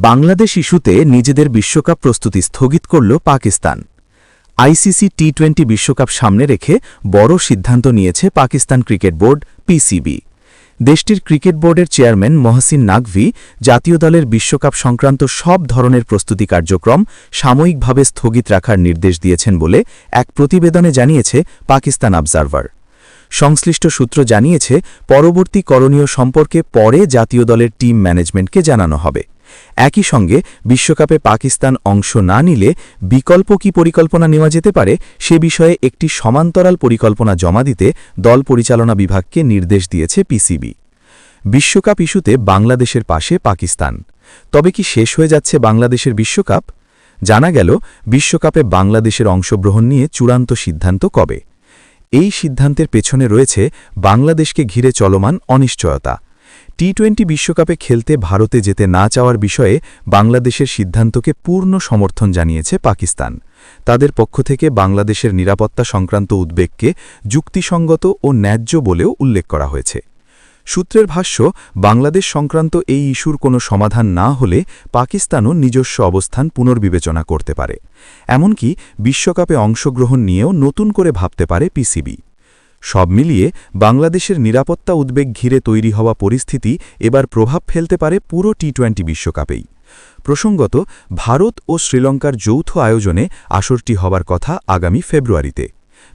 বাংলাদেশ ইস্যুতে নিজেদের বিশ্বকাপ প্রস্তুতি স্থগিত করল পাকিস্তান। আইসিসি টি টোয়েন্টি বিশ্বকাপ সামনে রেখে বড় সিদ্ধান্ত নিয়েছে পাকিস্তান ক্রিকেট বোর্ড পিসিবি দেশটির ক্রিকেট বোর্ডের চেয়ারম্যান মহসিন নাকভি জাতীয় দলের বিশ্বকাপ সংক্রান্ত সব ধরনের প্রস্তুতি কার্যক্রম সাময়িকভাবে স্থগিত রাখার নির্দেশ দিয়েছেন বলে এক প্রতিবেদনে জানিয়েছে পাকিস্তান অবজারভার। সংশ্লিষ্ট সূত্র জানিয়েছে, পরবর্তী করণীয় সম্পর্কে পরে জাতীয় দলের টিম ম্যানেজমেন্টকে জানানো হবে। একই সঙ্গে বিশ্বকাপে পাকিস্তান অংশ না নিলে বিকল্প কি পরিকল্পনা নেওয়া যেতে পারে সে বিষয়ে একটি সমান্তরাল পরিকল্পনা জমা দিতে দল পরিচালনা বিভাগকে নির্দেশ দিয়েছে পিসিবি। বিশ্বকাপ ইস্যুতে বাংলাদেশের পাশে পাকিস্তান। তবে কি শেষ হয়ে যাচ্ছে বাংলাদেশের বিশ্বকাপ? জানা গেল, বিশ্বকাপে বাংলাদেশের অংশগ্রহণ নিয়ে চূড়ান্ত সিদ্ধান্ত কবে? এই সিদ্ধান্তের পেছনে রয়েছে বাংলাদেশকে ঘিরে চলমান অনিশ্চয়তা। টি টোয়েন্টি বিশ্বকাপে খেলতে ভারতে যেতে না চাওয়ার বিষয়ে বাংলাদেশের সিদ্ধান্তকে পূর্ণ সমর্থন জানিয়েছে পাকিস্তান। তাদের পক্ষ থেকে বাংলাদেশের নিরাপত্তা সংক্রান্ত উদ্বেগকে যুক্তিসঙ্গত ও ন্যায্য বলেও উল্লেখ করা হয়েছে। সূত্রের ভাষ্য, বাংলাদেশ সংক্রান্ত এই ইস্যুর কোনো সমাধান না হলে পাকিস্তানও নিজস্ব অবস্থান পুনর্বিবেচনা করতে পারে। এমনকি বিশ্বকাপে অংশগ্রহণ নিয়েও নতুন করে ভাবতে পারে পিসিবি। সব মিলিয়ে বাংলাদেশের নিরাপত্তা উদ্বেগ ঘিরে তৈরি হওয়া পরিস্থিতি এবার প্রভাব ফেলতে পারে পুরো টি টোয়েন্টি বিশ্বকাপেই। প্রসঙ্গত, ভারত ও শ্রীলঙ্কার যৌথ আয়োজনে আসরটি হবার কথা আগামী ফেব্রুয়ারিতে।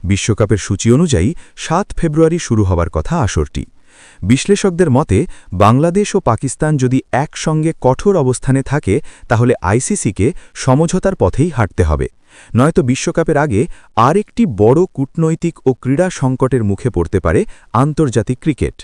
বিশ্বকাপের সূচি অনুযায়ী সাত ফেব্রুয়ারি শুরু হবার কথা আসরটি। বিশ্লেষকদের মতে, বাংলাদেশ ও পাকিস্তান যদি একসঙ্গে কঠোর অবস্থানে থাকে, তাহলে আইসিসিকে সমঝোতার পথেই হাঁটতে হবে। নয়তো বিশ্বকাপের আগে আরেকটি বড় কূটনৈতিক ও ক্রীড়া সংকটের মুখে পড়তে পারে আন্তর্জাতিক ক্রিকেট।